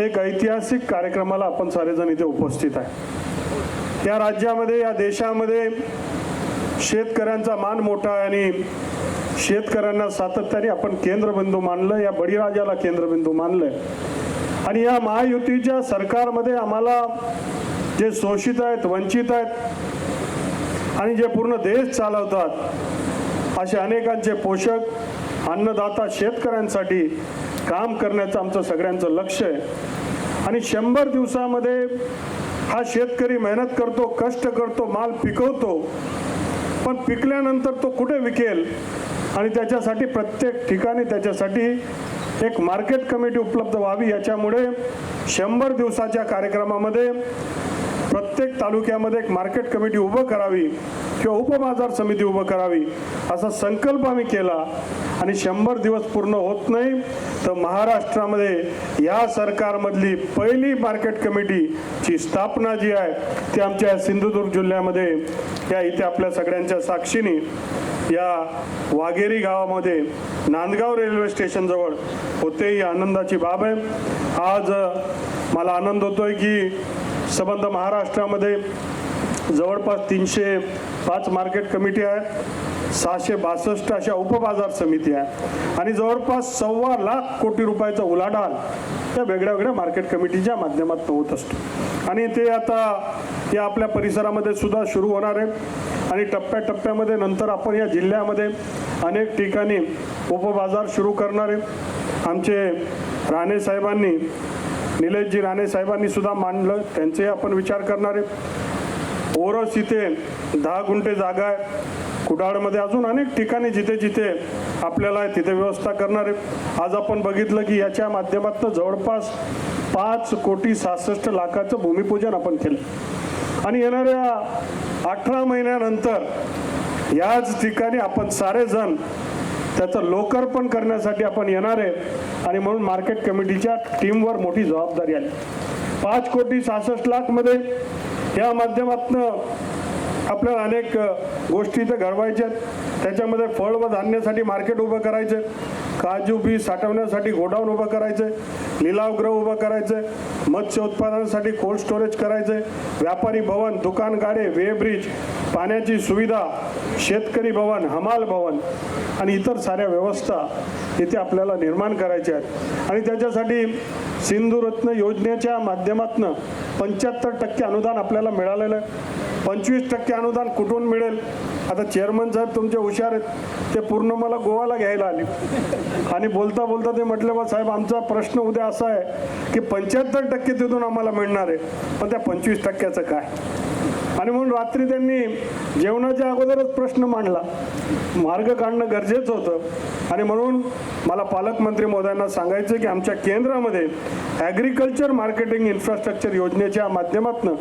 एक ऐतिहासिक कार्यक्रमाला आपण सारेजण इथे उपस्थित आहे. या राज्यामध्ये या देशामध्ये शेतकऱ्यांचा मान मोठा आहे आणि शेतकऱ्यांना सातत्याने आपण केंद्रबिंदू मानलं या बळीराजाला केंद्रबिंदू मानलं आणि या महायुतीच्या सरकारमध्ये आम्हाला जे शोषित आहेत वंचित आहेत आणि जे पूर्ण देश चालवतात असे अनेकांचे पोषक अन्नदाता शेतकऱ्यांसाठी काम करण्याचं आमचं सगळ्यांचं लक्ष आहे. आणि शंभर दिवसामध्ये हा शेतकरी मेहनत करतो कष्ट करतो माल पिकवतो पण पिकल्यानंतर तो कुठे विकेल? आणि त्याच्यासाठी प्रत्येक ठिकाणी त्याच्यासाठी एक मार्केट कमिटी उपलब्ध व्हावी याच्यामुळे शंभर दिवसाच्या कार्यक्रमामध्ये प्रत्येक तालुक्यामध्ये एक मार्केट कमिटी उभं करावी किंवा उपबाजार समिती उभं करावी असा संकल्प आम्ही केला. आणि शंभर दिवस पूर्ण होत नाही तर महाराष्ट्रामध्ये या सरकारमधली पहिली मार्केट कमिटीची स्थापना जी आहे ती आमच्या सिंधुदुर्ग जिल्ह्यामध्ये या इथे आपल्या सगळ्यांच्या साक्षीने या वाघेरी गावामध्ये नांदगाव रेल्वे स्टेशनजवळ होते ही आनंदाची बाब आहे. आज मला आनंद होतोय की संबंध महाराष्ट्रामध्ये जवळपास तीनशे पाच मार्केट कमिटी आहे सहाशे बासष्ट अशा उपबाजार समिती आहे. आणि जवळपास सव्वा लाख कोटी रुपयाचा उलाढाल त्या वेगळ्या वेगळ्या मार्केट कमिटीच्या माध्यमातून होत असतो. आणि ते आता ते आपल्या परिसरामध्ये सुद्धा सुरू होणार आहे. आणि टप्प्याटप्प्यामध्ये नंतर आपण या जिल्ह्यामध्ये अनेक ठिकाणी उपबाजार सुरू करणार आहे. आमचे राणे साहेबांनी निलेशजी राणे साहेबांनी सुद्धा मांडलं. त्यांचे आपण विचार करणार आहे. ओरस इथे दहा गुंठे जागा आहे. कुडाळमध्ये अजून अनेक ठिकाणी जिथे जिथे आपल्याला तिथे व्यवस्था करणार आहे. आज आपण बघितलं की याच्या माध्यमातून जवळपास पाच कोटी सहासष्ट लाखाचं भूमिपूजन आपण केलं. आणि येणाऱ्या अठरा महिन्यानंतर याच ठिकाणी आपण सारेजण त्याचं लोकार्पण करण्यासाठी आपण येणार आहे. आणि म्हणून मार्केट कमिटीच्या टीमवर मोठी जबाबदारी आली पाच कोटी सहासष्ट लाखमध्ये या माध्यमातनं आपल्याला अनेक गोष्टी इथं घडवायच्या आहेत. त्याच्यामध्ये फळ व धान्यासाठी मार्केट उभं करायचं काजू बी साठवण्यासाठी गोडाऊन उभं करायचं लिलावगृह उभं करायचं मत्स्य उत्पादनासाठी कोल्ड स्टोरेज करायचं व्यापारी भवन दुकान गाडे वे ब्रिज पाण्याची सुविधा शेतकरी भवन हमाल भवन आणि इतर साऱ्या व्यवस्था इथे आपल्याला निर्माण करायच्या आहेत. आणि त्याच्यासाठी सिंधुरत्न योजनेच्या माध्यमातून पंच्याहत्तर टक्के अनुदान आपल्याला मिळालेलं आहे. पंचवीस टक्के अनुदान कुठून मिळेल? आता चेअरमन साहेब तुमचे हुशार आहेत. ते पूर्ण मला गोवाला घ्यायला आले. आणि बोलता बोलता ते म्हटले बा साहेब आमचा प्रश्न उद्या असा आहे की पंच्याहत्तर टक्के तिथून आम्हाला मिळणार आहे. पण त्या पंचवीस टक्क्याचं काय? आणि म्हणून रात्री त्यांनी जेवणाच्या अगोदरच प्रश्न मांडला. मार्ग काढणं गरजेचं होतं. आणि म्हणून मला पालकमंत्री मोदयांना सांगायचं की आमच्या केंद्रामध्ये ॲग्रिकल्चर मार्केटिंग इन्फ्रास्ट्रक्चर योजनेच्या माध्यमातून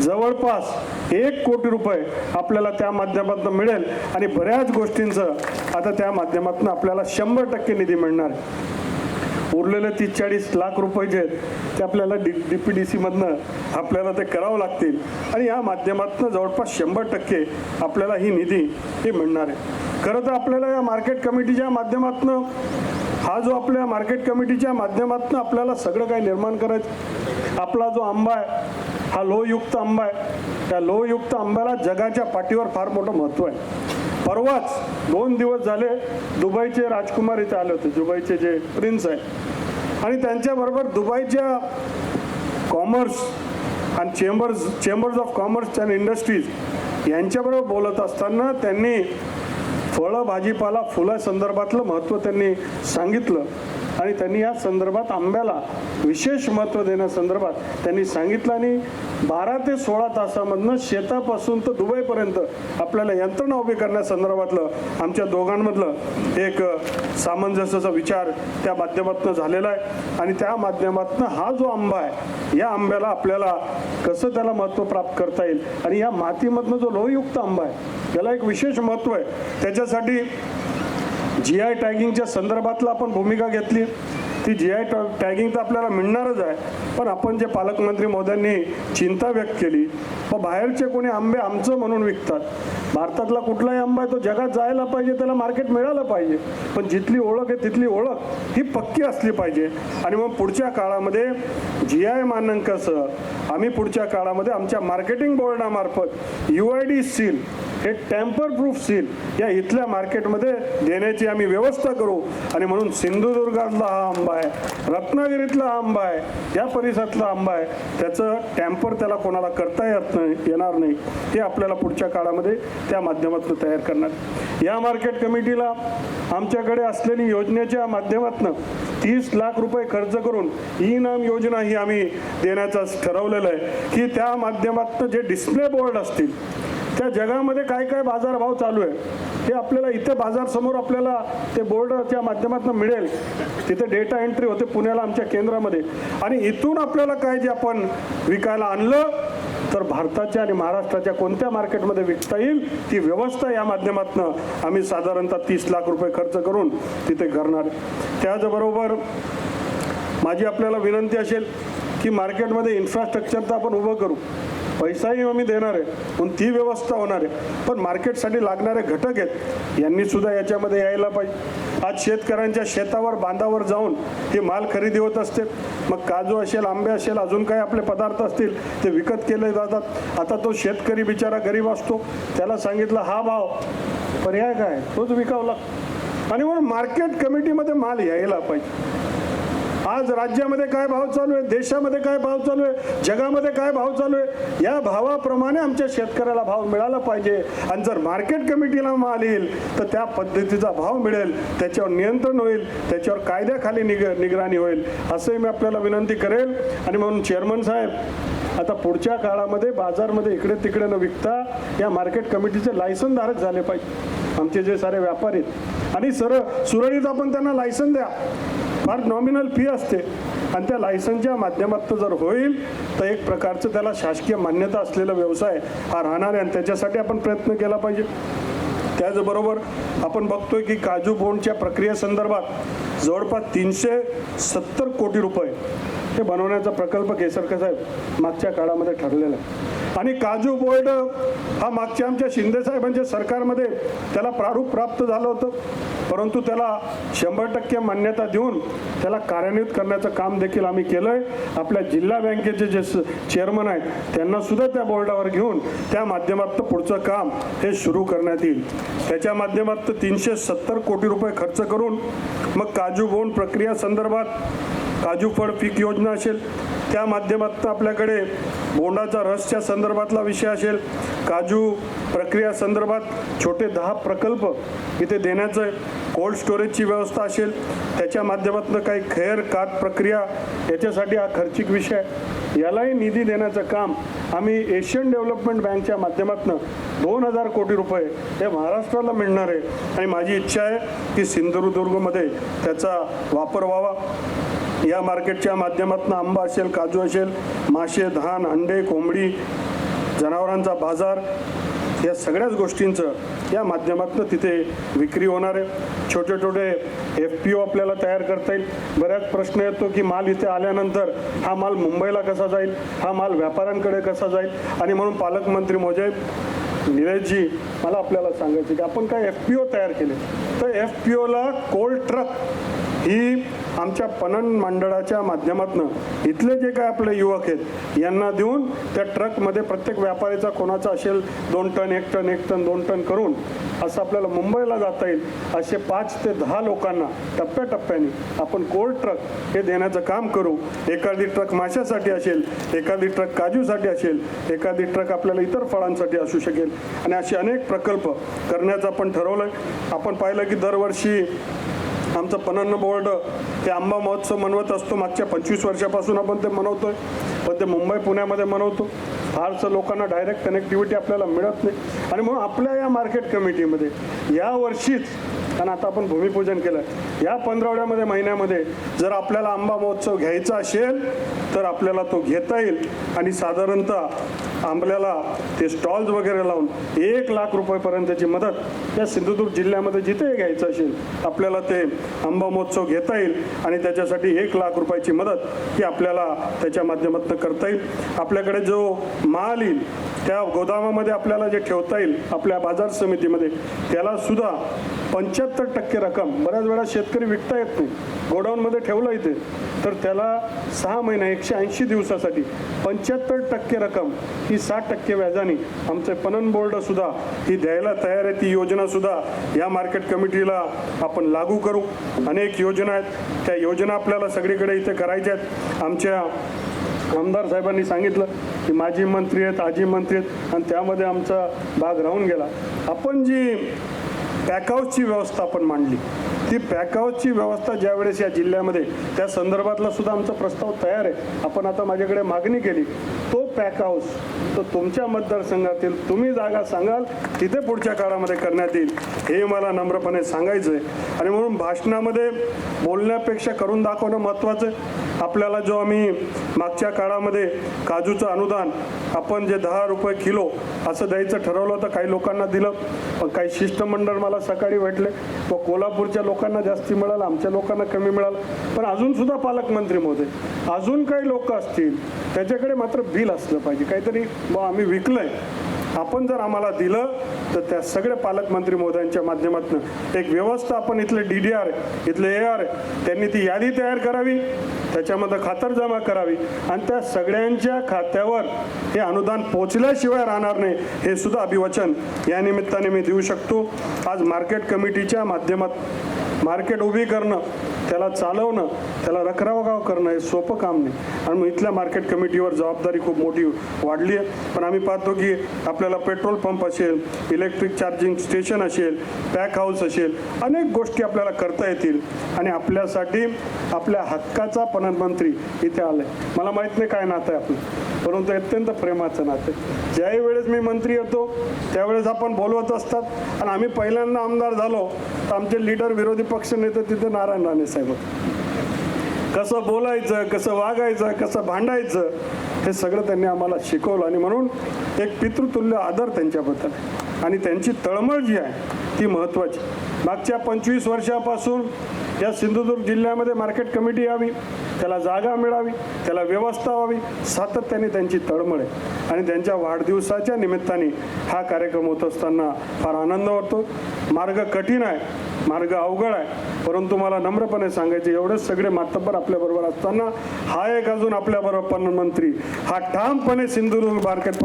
जवळपास एक कोटी रुपये आपल्याला त्या माध्यमातून मिळेल. आणि बऱ्याच गोष्टींचं आता त्या माध्यमातून आपल्याला शंभर टक्के निधी मिळणार उरलेले तीस चाळीस लाख रुपये जे आहेत ते आपल्याला डी डी पी डी सीमधनं आपल्याला ते करावं लागतील. आणि या माध्यमातून जवळपास शंभर टक्के आपल्याला ही निधी ही मिळणार आहे. खरं तर आपल्याला या मार्केट कमिटीच्या माध्यमातून हा जो आपल्या मार्केट कमिटीच्या माध्यमातून आपल्याला सगळं काही निर्माण करायचं आपला जो आंबा आहे हा लोहयुक्त आंबा आहे त्या लोहयुक्त आंब्याला जगाच्या पाठीवर फार मोठं महत्त्व आहे. परवाच दोन दिवस झाले दुबईचे राजकुमार इथे आले होते दुबईचे जे प्रिन्स आहे. आणि त्यांच्याबरोबर दुबईच्या कॉमर्स आणि chambers chambers of commerce and industries यांच्याबरोबर बोलत असताना त्यांनी फळं भाजीपाला फुला संदर्भातलं महत्त्व त्यांनी सांगितलं. आणि त्यांनी या संदर्भात आंब्याला विशेष महत्त्व देण्यासंदर्भात त्यांनी सांगितलं आणि बारा ते सोळा तासामधनं शेतापासून तर दुबईपर्यंत आपल्याला यंत्रणा उभी करण्यासंदर्भातलं आमच्या दोघांमधलं एक सामंजस्याचा विचार त्या माध्यमातून झालेला आहे. आणि त्या माध्यमातून हा जो आंबा आहे या आंब्याला आपल्याला कसं त्याला महत्त्व प्राप्त करता येईल? आणि या मातीमधनं जो लोहयुक्त आंबा आहे त्याला एक विशेष महत्त्व आहे. त्याच्यासाठी जी आय टॅगिंगच्या संदर्भातला आपण भूमिका घेतली. ती जी आय टॅगिंग तर आपल्याला मिळणारच आहे. पण आपण जे पालकमंत्री महोदयांनी चिंता व्यक्त केली व बाहेरचे कोणी आंबे आमचं म्हणून विकतात भारतातला कुठलाही आंबा आहे तो जगात जायला पाहिजे त्याला मार्केट मिळालं पाहिजे. पण जिथली ओळख आहे तिथली ओळख ही पक्की असली पाहिजे. आणि मग पुढच्या काळामध्ये जी आय मानांकासह आम्ही पुढच्या काळामध्ये आमच्या मार्केटिंग बोर्डामार्फत यू आय डी सील हे टॅम्पर प्रूफ सील या इथल्या मार्केटमध्ये देण्याची आम्ही व्यवस्था करू. आणि म्हणून सिंधुदुर्गातला हा आंबा आहे रत्नागिरीतला आंबा आहे या परिसरातला आंबा आहे त्याचं टॅम्पर त्याला कोणाला करता येत नाही येणार नाही ते आपल्याला पुढच्या काळामध्ये त्या माध्यमातून तयार करणार. या मार्केट कमिटीला आमच्याकडे असलेली योजनेच्या माध्यमातून तीस लाख रुपये खर्च करून ई नाम योजना ही आम्ही देण्याचं ठरवलेलं आहे. की त्या माध्यमातून जे डिस्प्ले बोर्ड असतील त्या जगामध्ये काय काय बाजारभाव चालू आहे हे आपल्याला इथे बाजारसमोर आपल्याला ते बोर्डच्या माध्यमातून मिळेल. तिथे डेटा एंट्री होते पुण्याला आमच्या केंद्रामध्ये. आणि इथून आपल्याला काय जे आपण विकायला आणलं तर भारताच्या आणि महाराष्ट्राच्या कोणत्या मार्केटमध्ये विकता येईल ती व्यवस्था या माध्यमातून आम्ही साधारणतः तीस लाख रुपये खर्च करून तिथे करणार. त्याचबरोबर माझी आपल्याला विनंती असेल की मार्केटमध्ये इन्फ्रास्ट्रक्चर तर आपण उभं करू. पैसाही आम्ही देणार आहे पण ती व्यवस्था होणार. आहे पण मार्केटसाठी लागणारे घटक आहेत यांनी सुद्धा याच्यामध्ये यायला पाहिजे. आज शेतकऱ्यांच्या शेतावर बांधावर जाऊन हे माल खरेदी होत असते मग काजू असेल आंबे असेल अजून काही आपले पदार्थ असतील ते विकत केले जातात. आता तो शेतकरी बिचारा गरीब असतो. त्याला सांगितलं हा भाव पर्याय काय? तोच विकावला. आणि म्हणून मार्केट कमिटीमध्ये माल यायला पाहिजे. आज राज्यामध्ये काय भाव चालू आहे? देशामध्ये काय भाव चालू आहे? जगामध्ये काय भाव चालू आहे? या भावाप्रमाणे आमच्या शेतकऱ्याला भाव मिळाला पाहिजे. आणि जर मार्केट कमिटीला माल येईल तर त्या पद्धतीचा भाव मिळेल. त्याच्यावर नियंत्रण होईल. त्याच्यावर कायद्याखाली निग निगराणी होईल. असंही मी आपल्याला विनंती करेल. आणि म्हणून चेअरमन साहेब आता पुढच्या काळामध्ये बाजारमध्ये इकडे तिकडे न विकता या मार्केट कमिटीचे लायसन धारक झाले पाहिजे. आमचे जे सारे व्यापारी आहेत. आणि सर सुरळीत आपण त्यांना लायसन द्या. फार नॉमिनल फी असते. आणि त्या लायसनच्या माध्यमातून जर होईल तर एक प्रकारचं त्याला शासकीय मान्यता असलेला व्यवसाय हा राहणार आहे आणि त्याच्यासाठी आपण प्रयत्न केला पाहिजे. त्याचबरोबर आपण बघतोय की काजू बोंडच्या प्रक्रियेसंदर्भात जवळपास तीनशे सत्तर कोटी रुपये हे बनवण्याचा प्रकल्प केसरकर साहेब मागच्या काळामध्ये ठरलेला आहे. आणि काजू बोर्ड हा मागच्या आमच्या शिंदे साहेबांच्या सरकारमध्ये त्याला प्रारूप प्राप्त झालं होतं. परंतु त्याला शंभर टक्के मान्यता देऊन त्याला कार्यान्वित करण्याचं काम देखील आम्ही केलं आहे आपल्या जिल्हा बँकेचे जे चेअरमन आहेत त्यांना सुद्धा त्या बोर्डावर घेऊन त्या माध्यमात पुढचं काम हे सुरू करण्यात येईल. त्याच्या माध्यमात तीनशे सत्तर कोटी रुपये खर्च करून मग काजू बोंड प्रक्रिया संदर्भात काजू फळ पीक योजना असेल त्या माध्यमातून आपल्याकडे बोंडाचा रसच्या संदर्भातला विषय असेल काजू प्रक्रिया संदर्भात छोटे दहा प्रकल्प इथे देण्याचं आहे कोल्ड स्टोरेजची व्यवस्था असेल त्याच्या माध्यमातून काही खैर कात प्रक्रिया याच्यासाठी हा खर्चिक विषय यालाही निधी देण्याचं काम आम्ही एशियन डेव्हलपमेंट बँकच्या माध्यमातून दोन हजार कोटी रुपये हे महाराष्ट्राला मिळणार आहे. आणि माझी इच्छा आहे की सिंधुदुर्गमध्ये त्याचा वापर व्हावा. या मार्केटच्या माध्यमातून आंबा असेल काजू असेल मासे धान अंडे कोंबडी जनावरांचा बाजार या सगळ्याच गोष्टींचं या माध्यमातून तिथे विक्री होणार आहे. छोटे छोटे एफ पी ओ आपल्याला तयार करता येईल. बऱ्याच प्रश्न येतो की माल इथे आल्यानंतर हा माल मुंबईला कसा जाईल? हा माल व्यापाऱ्यांकडे कसा जाईल? आणि म्हणून पालकमंत्री मोजे निलेशजी मला आपल्याला सांगायचं की आपण काय एफ पी ओ तयार केले? तर एफ पी ओला कोल्ड ट्रक ही आमच्या पणन मंडळाच्या माध्यमातून इथले जे काय आपले युवक आहेत यांना देऊन त्या ट्रकमध्ये प्रत्येक व्यापारीचा कोणाचा असेल दोन टन एक टन एक टन दोन टन करून असं आपल्याला मुंबईला जाता येईल असे पाच ते दहा लोकांना टप्प्याटप्प्याने आपण कोल्ड ट्रक हे देण्याचं काम करू. एखादी ट्रक माशासाठी असेल एखादी ट्रक काजूसाठी असेल एखादी ट्रक आपल्याला इतर फळांसाठी असू शकेल. आणि असे अनेक प्रकल्प करण्याचं आपण ठरवलं आपण पाहिलं की दरवर्षी आमचं पणन बोर्ड ते आंबा महोत्सव मनवत असतो. मागच्या पंचवीस वर्षापासून आपण ते मनवतो आहे पण ते मुंबई पुण्यामध्ये मनवतो. फारसं लोकांना डायरेक्ट कनेक्टिव्हिटी आपल्याला मिळत नाही. आणि म्हणून आपल्या या मार्केट कमिटीमध्ये या वर्षीच कारण आता आपण भूमिपूजन केलं या पंधरावड्यामध्ये महिन्यामध्ये जर आपल्याला आंबा महोत्सव घ्यायचा असेल तर आपल्याला तो घेता येईल. आणि साधारणतः आंबल्याला ते स्टॉल्स वगैरे लावून एक लाख रुपयेपर्यंतची मदत या सिंधुदुर्ग जिल्ह्यामध्ये जिथे घ्यायचं असेल आपल्याला ते आंबा महोत्सव घेता येईल आणि त्याच्यासाठी एक लाख रुपयाची मदत ही आपल्याला त्याच्या माध्यमातून करता येईल. आपल्याकडे जो माल येईल त्या गोदामामध्ये आपल्याला जे ठेवता येईल आपल्या बाजार समितीमध्ये त्याला सुद्धा पंच्याहत्तर टक्के रक्कम. बऱ्याच वेळा शेतकरी विकता येत नाही. गोडाऊनमध्ये ठेवलं इथे तर त्याला सहा महिना एकशे ऐंशी दिवसासाठी पंच्याहत्तर टक्के रक्कम ही साठ टक्के व्याजाने आमचे पणन बोर्ड सुद्धा ही द्यायला तयार आहे. ती योजना सुद्धा या मार्केट कमिटीला आपण लागू करू. अनेक योजना आहेत. त्या योजना आपल्याला सगळीकडे इथे करायच्या आहेत. आमच्या आमदार साहेबांनी सांगितलं की माजी मंत्री आहेत आजी मंत्री आहेत आणि त्यामध्ये आमचा भाग राहून गेला. आपण जी पॅकआउटची व्यवस्था आपण मांडली ती पॅकहाऊसची व्यवस्था ज्यावेळेस या जिल्ह्यामध्ये त्या संदर्भातला सुद्धा आमचा प्रस्ताव तयार आहे. आपण आता माझ्याकडे मागणी केली. तो पॅकहाऊस तो तुमच्या मतदारसंघातील तुम्ही जागा सांगाल तिथे पुढच्या काळामध्ये करण्यात येईल. हे मला नम्रपणे सांगायचं आहे आणि म्हणून भाषणामध्ये बोलण्यापेक्षा करून दाखवणं महत्त्वाचं आहे. आपल्याला जो आम्ही मागच्या काळामध्ये काजूचं अनुदान आपण जे दहा रुपये किलो असं द्यायचं ठरवलं होतं काही लोकांना दिलं. पण काही शिष्टमंडळ मला सकाळी भेटले. व कोल्हापूरच्या लोकांना लोकांना जास्ती मिळालं आमच्या लोकांना कमी मिळालं. पण अजून सुद्धा पालकमंत्री महोदय अजून काही लोक असतील त्याच्याकडे मात्र बिल असलं पाहिजे. काहीतरी ब आम्ही विकलंय. आपण जर आम्हाला दिलं तर त्या सगळ्या पालकमंत्री महोदयांच्या माध्यमातून एक व्यवस्था आपण इथले डी डी आर इथले ए आर त्यांनी ती यादी तयार करावी त्याच्यामध्ये खातरजमा करावी आणि त्या सगळ्यांच्या खात्यावर हे अनुदान पोचल्याशिवाय राहणार नाही हे सुद्धा अभिवचन या निमित्ताने मी देऊ शकतो. आज मार्केट कमिटीच्या माध्यमात मार्केट उभी करणं. त्याला चालवणं त्याला रखरखाव करणं हे सोपं काम नाही. आणि मग इथल्या मार्केट कमिटीवर जबाबदारी खूप मोठी वाढली आहे. पण आम्ही पाहतो की आपल्याला पेट्रोल पंप असेल इलेक्ट्रिक चार्जिंग स्टेशन असेल पॅक हाऊस असेल अनेक गोष्टी आपल्याला करता येतील. आणि आपल्यासाठी आपल्या हक्काचा पणन मंत्री इथे आलाय. मला माहीत नाही काय नातं आहे आपलं परंतु अत्यंत प्रेमाचं नातं आहे. ज्याही वेळेस मी मंत्री येतो त्यावेळेस आपण बोलवत असतात. आणि आम्ही पहिल्यांदा आमदार झालो तर आमचे लीडर विरोधी पक्ष नेते तिथे नारायण राणे साहेब कसं बोलायचं कसं वागायचं कसं भांडायचं हे सगळं त्यांनी आम्हाला शिकवलं. आणि म्हणून एक पितृतुल्य आदर त्यांच्याबद्दल आणि त्यांची तळमळ जी आहे ती महत्त्वाची मागच्या पंचवीस वर्षापासून या सिंधुदुर्ग जिल्ह्यामध्ये मार्केट कमिटी यावी त्याला जागा मिळावी त्याला व्यवस्था व्हावी सातत्याने त्यांची तळमळ आहे. आणि त्यांच्या वाढदिवसाच्या निमित्ताने हा कार्यक्रम होत असताना फार आनंद वाटतो. मार्ग कठीण आहे मार्ग अवघड आहे परंतु मला नम्रपणे सांगायचे एवढेच सगळे मातब्बर आपल्याबरोबर असताना हा एक अजून आपल्याबरोबर प्रधानमंत्री हा ठामपणे सिंधुदुर्ग मार्केट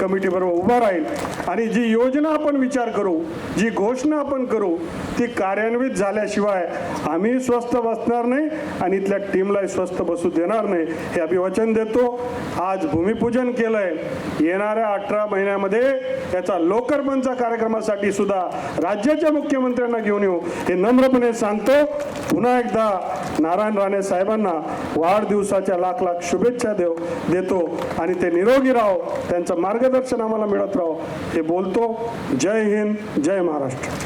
कमिटीबरोबर उभा राहील. आणि जी योजना आपण विचार करू जी घोषणा आपण करू ती कार्यान्वित झाल्याशिवाय आम्ही स्वस्त बसणार नाही आणि इथल्या टीमलाही स्वस्त बसू देणार नाही. हे अभिवचन देतो. आज भूमिपूजन केलंय. येणाऱ्या अठरा महिन्यामध्ये याचा लोकर्पणचा कार्यक्रमासाठी सुद्धा राज्याच्या मुख्यमंत्र्यांना घेऊन येऊ. हे नम्रपणे सांगतो. पुन्हा एकदा नारायण राणे साहेबांना वाढदिवसाच्या लाख लाख शुभेच्छा देव देतो. आणि ते निरोगी राहो. त्यांचं मार्गदर्शन आम्हाला मिळत राहो. हे बोलतो. जय हिंद जय महाराष्ट्र.